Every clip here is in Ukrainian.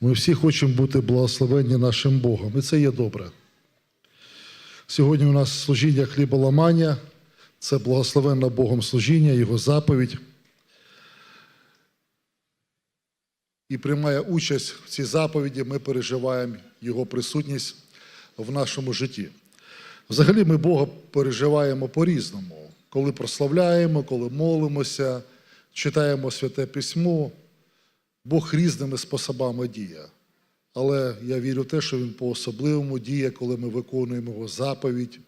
Ми всі хочемо бути благословенні нашим Богом, і це є добре. Сьогодні у нас служіння хліболамання, це благословенне Богом служіння, Його заповідь. І приймає участь в цій заповіді, ми переживаємо Його присутність в нашому житті. Взагалі ми Бога переживаємо по-різному, коли прославляємо, коли молимося, читаємо святе письмо. Бог різними способами діє. Але я вірю в те, що Він по-особливому діє, коли ми виконуємо його заповідь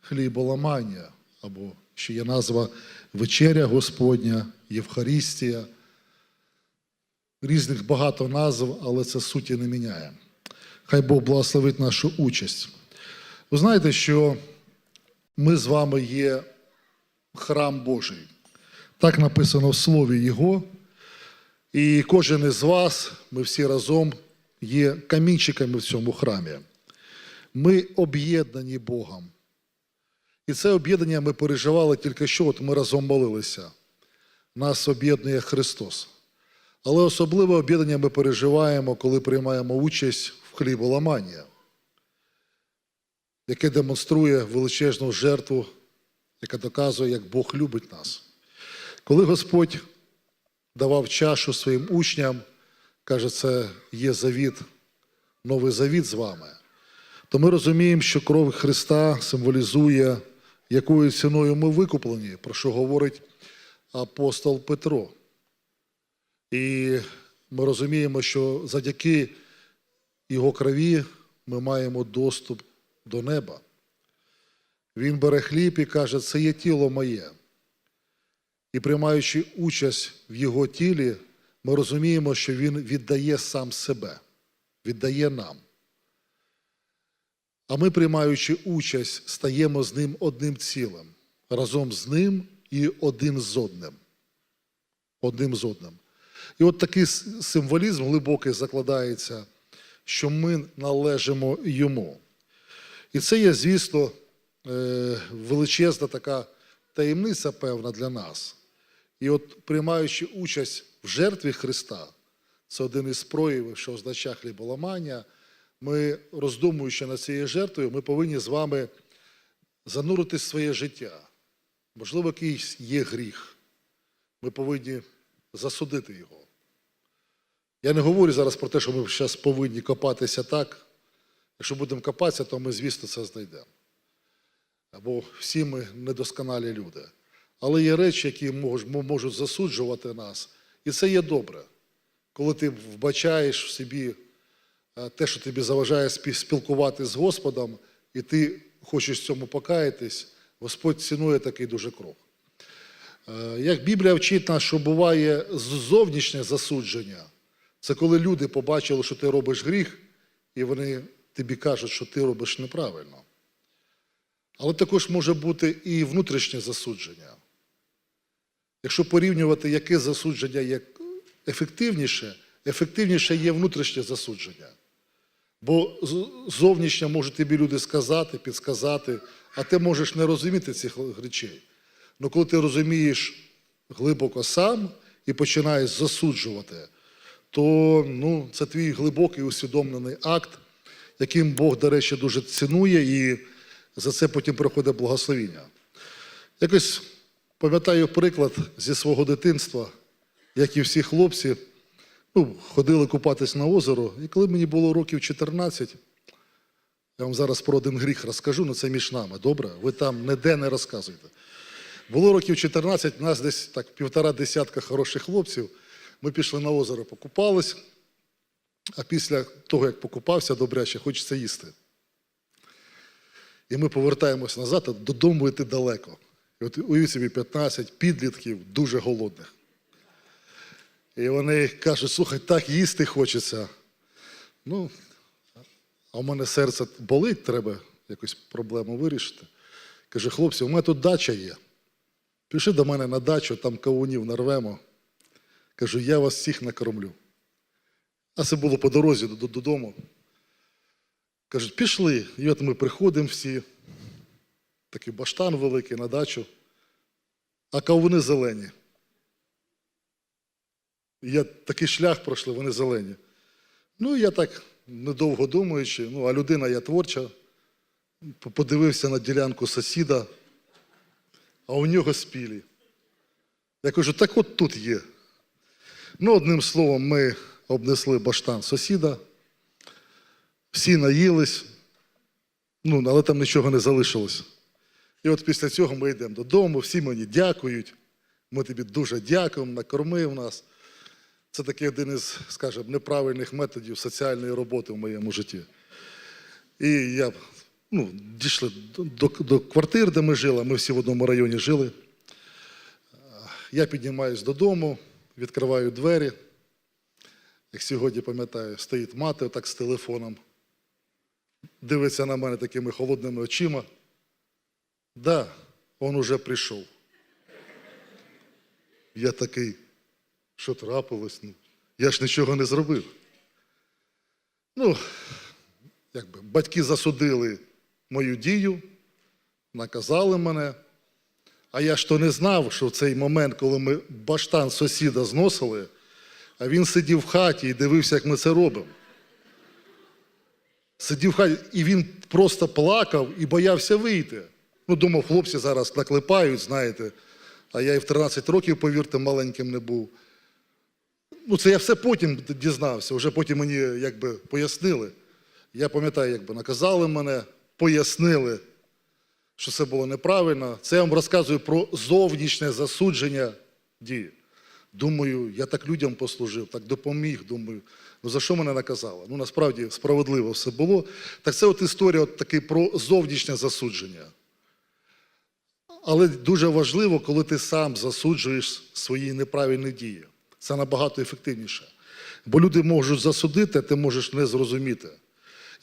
хліболамання, або ще є назва Вечеря Господня, Євхарістія. Різних багато назв, але це суті не міняє. Хай Бог благословить нашу участь. Ви знаєте, що ми з вами є храм Божий. Так написано в Слові Його. І кожен із вас, ми всі разом є камінчиками в цьому храмі. Ми об'єднані Богом. І це об'єднання ми переживали тільки що, от ми разом молилися. Нас об'єднує Христос. Але особливе об'єднання ми переживаємо, коли приймаємо участь в хліболаманні, яке демонструє величезну жертву, яка доказує, як Бог любить нас. Коли Господь давав чашу своїм учням, каже, це є завіт, новий завіт з вами, то ми розуміємо, що кров Христа символізує, якою ціною ми викуплені, про що говорить апостол Петро. І ми розуміємо, що завдяки його крові ми маємо доступ до неба. Він бере хліб і каже, це є тіло моє. І приймаючи участь в його тілі, ми розуміємо, що він віддає сам себе, віддає нам. А ми, приймаючи участь, стаємо з ним одним цілим, разом з ним і один з одним. Одним з одним. І от такий символізм глибокий закладається, що ми належимо йому. І це є, звісно, величезна така таємниця певна для нас. І от приймаючи участь в жертві Христа, це один із проявів, що означає хліболамання, ми, роздумуючи над цією жертвою, ми повинні з вами занурити своє життя. Можливо, якийсь є гріх. Ми повинні засудити його. Я не говорю зараз про те, що ми зараз повинні копатися так. Якщо будемо копатися, то ми, звісно, це знайдемо. Бо всі ми недосконалі люди. Але є речі, які можуть засуджувати нас. І це є добре. Коли ти вбачаєш в собі те, що тобі заважає спілкуватися з Господом, і ти хочеш цьому покаятись, Господь цінує такий дуже крок. Як Біблія вчить нас, що буває зовнішнє засудження, це коли люди побачили, що ти робиш гріх, і вони тобі кажуть, що ти робиш неправильно. Але також може бути і внутрішнє засудження. Якщо порівнювати, яке засудження є ефективніше, ефективніше є внутрішнє засудження. Бо зовнішнє можуть тобі люди сказати, підсказати, а ти можеш не розуміти цих речей. Але коли ти розумієш глибоко сам і починаєш засуджувати, то ну, це твій глибокий усвідомлений акт, яким Бог, до речі, дуже цінує, і за це потім приходить благословіння. Якось пам'ятаю приклад зі свого дитинства, як і всі хлопці, ну, ходили купатись на озеро, і коли мені було років 14, я вам зараз про один гріх розкажу, але це між нами, добре? Ви там ніде не розказуєте. Було років 14, у нас десь так півтора десятка хороших хлопців. Ми пішли на озеро, покупались, а після того, як покупався, добряче, хочеться їсти. І ми повертаємось назад, додому йти далеко. І от уявіть собі 15 підлітків дуже голодних. І вони кажуть, слухай, так їсти хочеться. Ну, а в мене серце болить, треба якусь проблему вирішити. Каже, хлопці, у мене тут дача є. Пішли до мене на дачу, там кавунів нарвемо. Кажу, я вас всіх накормлю. А це було по дорозі додому. Кажуть, пішли. І от ми приходимо всі, такий баштан великий на дачу, а кавуни зелені. Я такий шлях пройшли, вони зелені. Ну, я так, недовго думаючи, ну, а людина я творча, подивився на ділянку сусіда, а у нього спілі. Я кажу, так от тут є. Ну, одним словом, ми обнесли баштан сусіда, всі наїлись, ну, але там нічого не залишилось. І от після цього ми йдемо додому, всі мені дякують. Ми тобі дуже дякуємо, накормив нас. Це такий один із, скажімо, неправильних методів соціальної роботи в моєму житті. І я ну, дійшли до, до, квартир, де ми жили, ми всі в одному районі жили. Я піднімаюсь додому, відкриваю двері. Як сьогодні пам'ятаю, стоїть мати отак з телефоном, дивиться на мене такими холодними очима. Да, он уже прийшов. Я такий, що трапилось? Ну, я ж нічого не зробив. Ну, якби батьки засудили мою дію, наказали мене. А я ж то не знав, що в цей момент, коли ми баштан сусіда зносили, а він сидів в хаті і дивився, як ми це робимо. Сидів в хаті, і він просто плакав і боявся вийти. Ну, думав, хлопці зараз наклепають, знаєте. А я і в 13 років, повірте, маленьким не був. Ну, це я все потім дізнався, вже потім мені якби пояснили. Я пам'ятаю, якби наказали мене, пояснили, що це було неправильно. Це я вам розказую про зовнішнє засудження дії. Думаю, я так людям послужив, так допоміг. Думаю, ну за що мене наказали? Ну насправді справедливо все було. Так це от історія от таки про зовнішнє засудження. Але дуже важливо, коли ти сам засуджуєш свої неправильні дії. Це набагато ефективніше. Бо люди можуть засудити, а ти можеш не зрозуміти.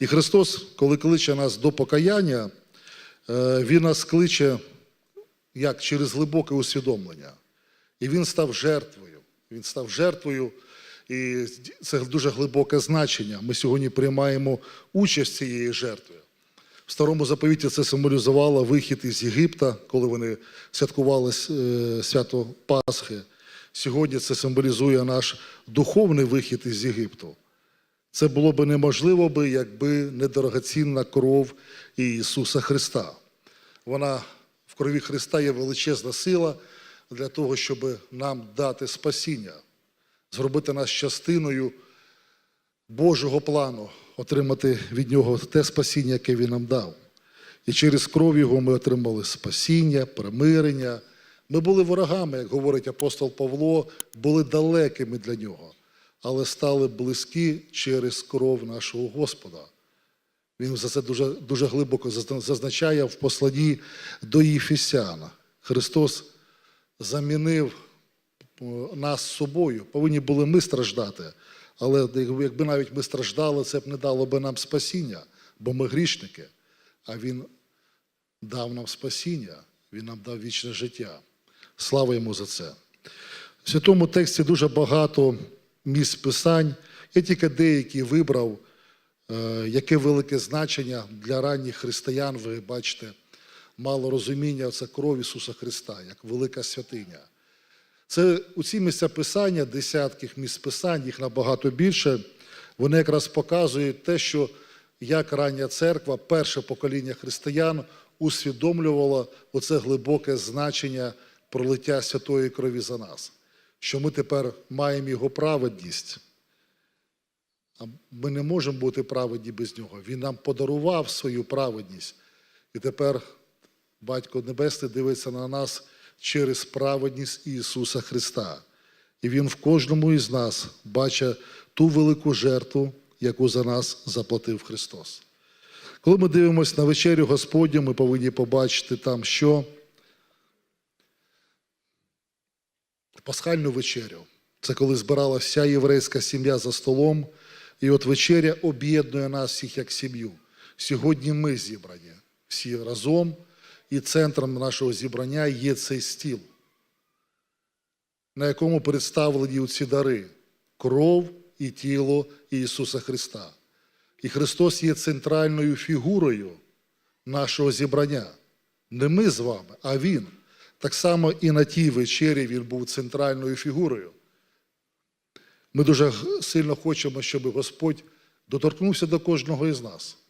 І Христос, коли кличе нас до покаяння, е, Він нас кличе як через глибоке усвідомлення. І він став жертвою. Він став жертвою, і це дуже глибоке значення. Ми сьогодні приймаємо участь цієї жертви. Старому заповіті це символізувало вихід із Єгипта, коли вони святкували е, свято Пасхи. Сьогодні це символізує наш духовний вихід із Єгипту. Це було б неможливо, би, якби не дорогоцінна кров Ісуса Христа. Вона в крові Христа є величезна сила для того, щоб нам дати спасіння, зробити нас частиною Божого плану, отримати від Нього те спасіння, яке Він нам дав. І через кров Його ми отримали спасіння, примирення. Ми були ворогами, як говорить апостол Павло, були далекими для нього, але стали близькі через кров нашого Господа. Він за це дуже, дуже глибоко зазначає в посланні до Єфесяна. Христос замінив е, нас собою. Повинні були ми страждати. Але якби навіть ми страждали, це б не дало би нам спасіння, бо ми грішники. А Він дав нам спасіння, Він нам дав вічне життя. Слава йому за це. В святому тексті дуже багато місць писань. Я тільки деякі вибрав, е, яке велике значення для ранніх християн, ви бачите, мало розуміння це кров Ісуса Христа, як велика святиня. Це у ці місця писання, десятки місць писань, їх набагато більше. Вони якраз показують те, що як рання церква, перше покоління християн усвідомлювало оце глибоке значення пролиття святої крові за нас, що ми тепер маємо його праведність. А ми не можемо бути праведні без нього. Він нам подарував свою праведність. І тепер Батько Небесний дивиться на нас через праведність Ісуса Христа. І Він в кожному із нас бачить ту велику жертву, яку за нас заплатив Христос. Коли ми дивимося на вечерю Господню, ми повинні побачити там, що пасхальну вечерю. Це коли збирала вся єврейська сім'я за столом, і от вечеря об'єднує нас всіх як сім'ю. Сьогодні ми зібрані всі разом, і центром нашого зібрання є цей стіл, на якому представлені ці дари кров і тіло Ісуса Христа. І Христос є центральною фігурою нашого зібрання. Не ми з вами, а Він. Так само і на тій вечері Він був центральною фігурою. Ми дуже сильно хочемо, щоб Господь доторкнувся до кожного із нас.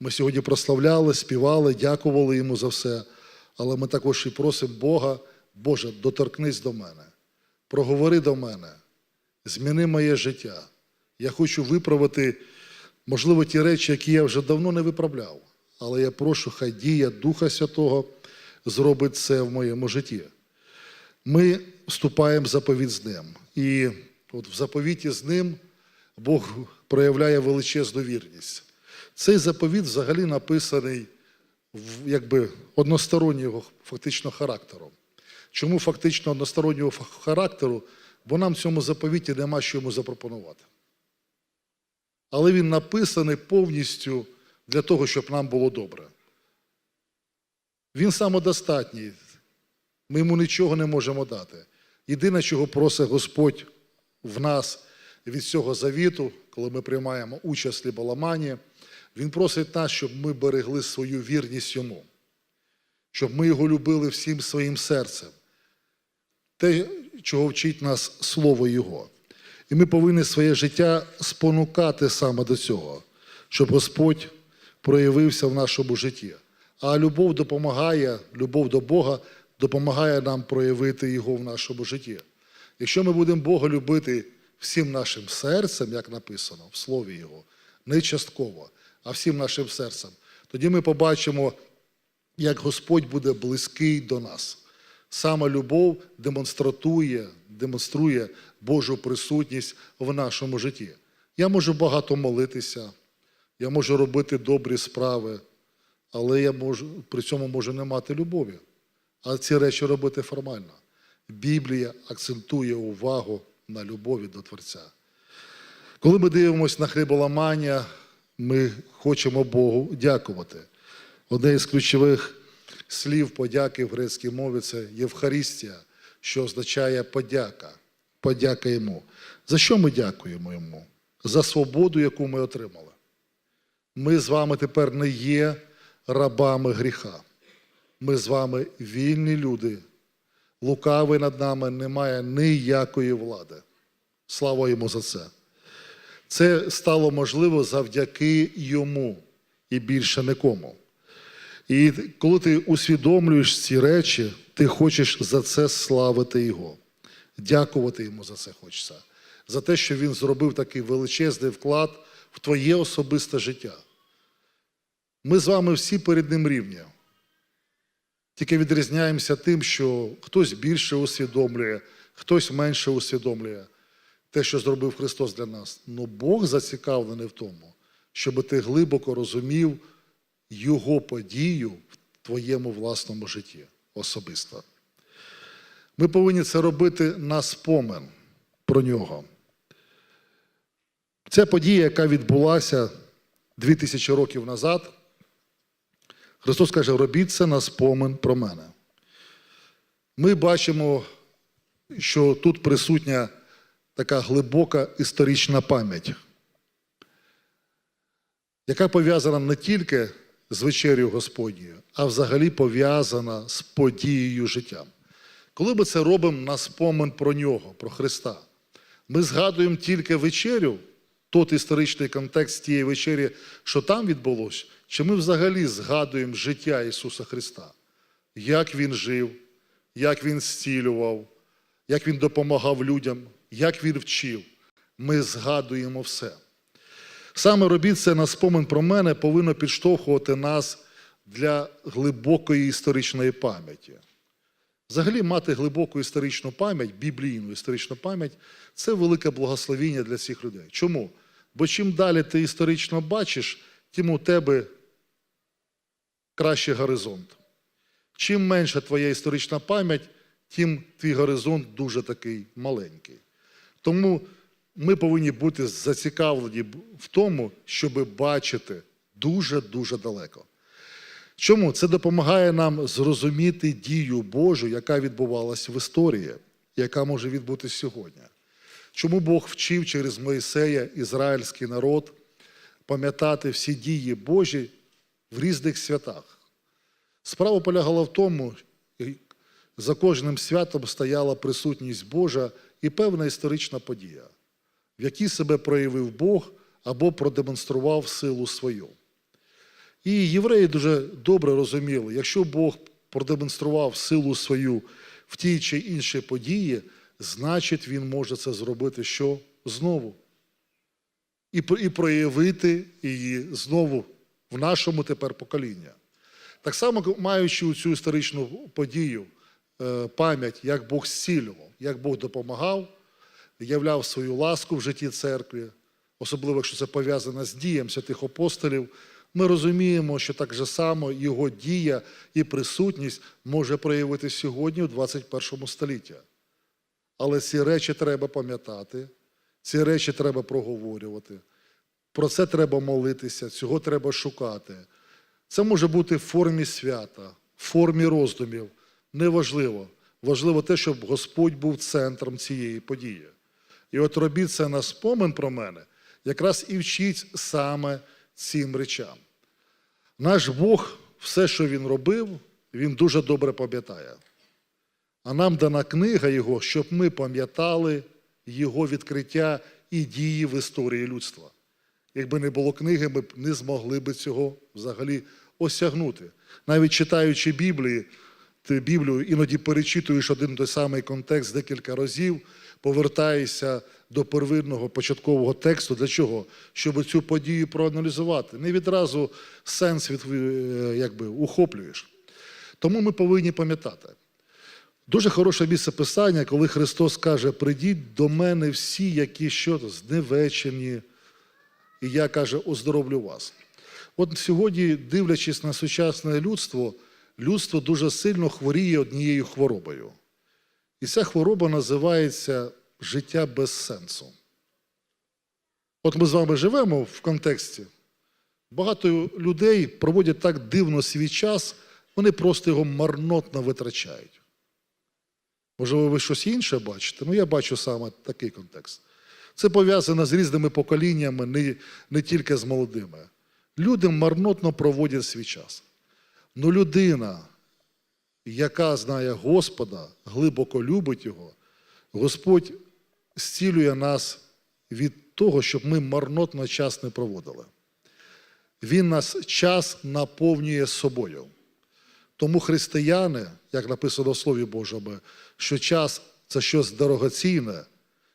Ми сьогодні прославляли, співали, дякували йому за все. Але ми також і просимо Бога, Боже, доторкнись до мене, проговори до мене, зміни моє життя. Я хочу виправити, можливо, ті речі, які я вже давно не виправляв. Але я прошу, хай дія Духа Святого зробить це в моєму житті. Ми вступаємо в заповіт з ним. І от в заповіті з ним Бог проявляє величезну вірність. Цей заповіт взагалі написаний якби одностороннього фактично характеру. Чому фактично одностороннього характеру? Бо нам в цьому заповіті нема що йому запропонувати. Але він написаний повністю для того, щоб нам було добре. Він самодостатній. Ми йому нічого не можемо дати. Єдине, чого просить Господь в нас від цього завіту, коли ми приймаємо участь в ліболамані, Він просить нас, щоб ми берегли свою вірність йому, щоб ми його любили всім своїм серцем. Те, чого вчить нас Слово Його. І ми повинні своє життя спонукати саме до цього, щоб Господь проявився в нашому житті. А любов допомагає, любов до Бога допомагає нам проявити Його в нашому житті. Якщо ми будемо Бога любити всім нашим серцем, як написано в Слові Його, не частково, а всім нашим серцем, тоді ми побачимо, як Господь буде близький до нас. Саме любов демонструє, демонструє Божу присутність в нашому житті. Я можу багато молитися, я можу робити добрі справи, але я можу, при цьому можу не мати любові. А ці речі робити формально. Біблія акцентує увагу на любові до Творця. Коли ми дивимося на хліболамання, ми хочемо Богу дякувати. Одне із ключових слів подяки в грецькій мові це Євхаристія, що означає подяка. Подяка йому. За що ми дякуємо йому? За свободу, яку ми отримали. Ми з вами тепер не є рабами гріха. Ми з вами вільні люди. Лукавий над нами не має ніякої влади. Слава йому за це. Це стало можливо завдяки йому і більше нікому. І коли ти усвідомлюєш ці речі, ти хочеш за це славити Його. Дякувати йому за це хочеться. За те, що він зробив такий величезний вклад в твоє особисте життя. Ми з вами всі перед ним рівні. Тільки відрізняємося тим, що хтось більше усвідомлює, хтось менше усвідомлює те, що зробив Христос для нас. Ну Бог зацікавлений в тому, щоб ти глибоко розумів Його подію в твоєму власному житті особисто. Ми повинні це робити на спомин про нього. Ця подія, яка відбулася 2000 років назад, Христос каже, робіть це на спомин про мене. Ми бачимо, що тут присутня така глибока історична пам'ять, яка пов'язана не тільки з вечерю Господньою, а взагалі пов'язана з подією життя. Коли ми це робимо на спомин про нього, про Христа, ми згадуємо тільки вечерю, тот історичний контекст тієї вечері, що там відбулося, чи ми взагалі згадуємо життя Ісуса Христа, як Він жив, як Він зцілював, як Він допомагав людям, як Він вчив. Ми згадуємо все. Саме робіть це на спомин про мене повинно підштовхувати нас для глибокої історичної пам'яті. Взагалі, мати глибоку історичну пам'ять, біблійну історичну пам'ять це велике благословіння для всіх людей. Чому? Бо чим далі ти історично бачиш, тим у тебе кращий горизонт. Чим менша твоя історична пам'ять, тим твій горизонт дуже такий маленький. Тому ми повинні бути зацікавлені в тому, щоб бачити дуже-дуже далеко. Чому? Це допомагає нам зрозуміти дію Божу, яка відбувалась в історії, яка може відбутися сьогодні. Чому Бог вчив через Моїсея ізраїльський народ пам'ятати всі дії Божі в різних святах? Справа полягала в тому, за кожним святом стояла присутність Божа і певна історична подія. в якій себе проявив Бог або продемонстрував силу свою. І євреї дуже добре розуміли, якщо Бог продемонстрував силу свою в тій чи іншій події, значить Він може це зробити що знову. І, проявити її знову в нашому тепер поколінні. Так само, маючи цю історичну подію, е, пам'ять, як Бог зцілював, як Бог допомагав, являв свою ласку в житті церкви, особливо якщо це пов'язано з дієм святих апостолів, ми розуміємо, що так же само його дія і присутність може проявити сьогодні у 21 столітті. Але ці речі треба пам'ятати, ці речі треба проговорювати. Про це треба молитися, цього треба шукати. Це може бути в формі свята, в формі роздумів. Неважливо. Важливо те, щоб Господь був центром цієї події. І от робіть це на спомин про мене, якраз і вчіть саме цим речам. Наш Бог, все, що Він робив, Він дуже добре пам'ятає. А нам дана книга Його, щоб ми пам'ятали Його відкриття і дії в історії людства. Якби не було книги, ми б не змогли би цього взагалі осягнути. Навіть читаючи Біблії, ти Біблію іноді перечитуєш один той самий контекст декілька разів, повертаєшся до первинного початкового тексту. Для чого? Щоб цю подію проаналізувати. Не відразу сенс від, е, якби, ухоплюєш. Тому ми повинні пам'ятати. Дуже хороше місце писання, коли Христос каже: прийдіть до мене всі, які що зневечені, і я каже, оздоровлю вас. От сьогодні, дивлячись на сучасне людство, людство дуже сильно хворіє однією хворобою. І ця хвороба називається життя без сенсу. От ми з вами живемо в контексті. Багато людей проводять так дивно свій час, вони просто його марнотно витрачають. Можливо, ви щось інше бачите, ну я бачу саме такий контекст. Це пов'язано з різними поколіннями, не, не тільки з молодими. Люди марнотно проводять свій час. Ну людина, яка знає Господа, глибоко любить Його, Господь зцілює нас від того, щоб ми марнотно час не проводили. Він нас час наповнює собою. Тому християни, як написано в Слові Божому, що час це щось дорогоцінне,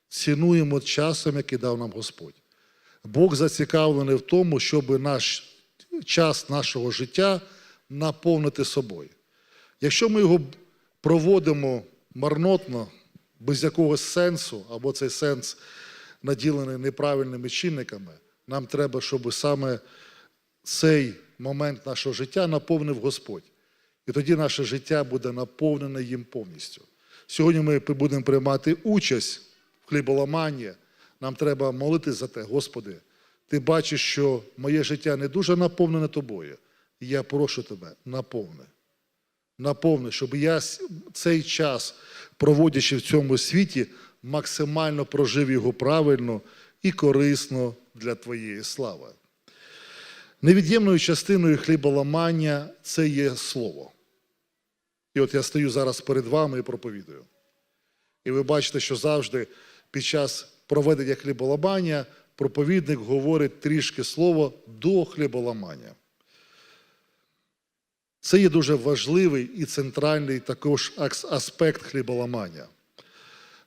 цінуємо часом, який дав нам Господь. Бог зацікавлений в тому, щоб наш час нашого життя наповнити собою. Якщо ми його проводимо марнотно, без якогось сенсу, або цей сенс наділений неправильними чинниками, нам треба, щоб саме цей момент нашого життя наповнив Господь. І тоді наше життя буде наповнене їм повністю. Сьогодні ми будемо приймати участь в хліболаманні. Нам треба молитись за те, Господи, ти бачиш, що моє життя не дуже наповнене тобою. Я прошу тебе, наповни. Наповни, щоб я цей час, проводячи в цьому світі, максимально прожив його правильно і корисно для твоєї слави. Невід'ємною частиною хліболамання це є слово. І от я стою зараз перед вами і проповідую. І ви бачите, що завжди під час проведення хліболамання проповідник говорить трішки слово до хліболамання. Це є дуже важливий і центральний також аспект хліболамання.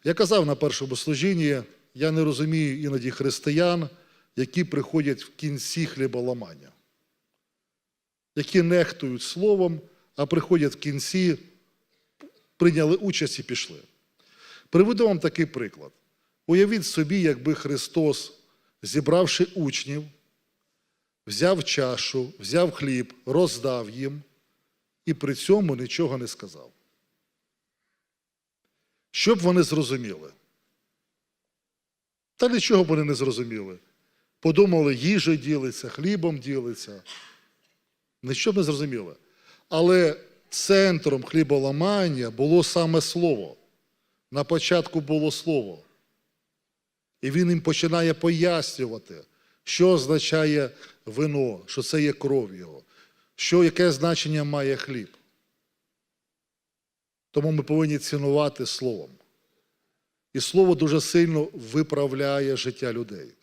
Я казав на першому служінні, я не розумію іноді християн, які приходять в кінці хліболамання, які нехтують словом, а приходять в кінці, прийняли участь і пішли. Приведу вам такий приклад. Уявіть собі, якби Христос, зібравши учнів, взяв чашу, взяв хліб, роздав їм і при цьому нічого не сказав. Щоб вони зрозуміли. Та нічого б вони не зрозуміли. Подумали, їжею ділиться, хлібом ділиться. Нічого б не зрозуміли. Але центром хліболамання було саме слово. На початку було слово. І він їм починає пояснювати, що означає вино, що це є кров його, що, яке значення має хліб. Тому ми повинні цінувати словом. І слово дуже сильно виправляє життя людей.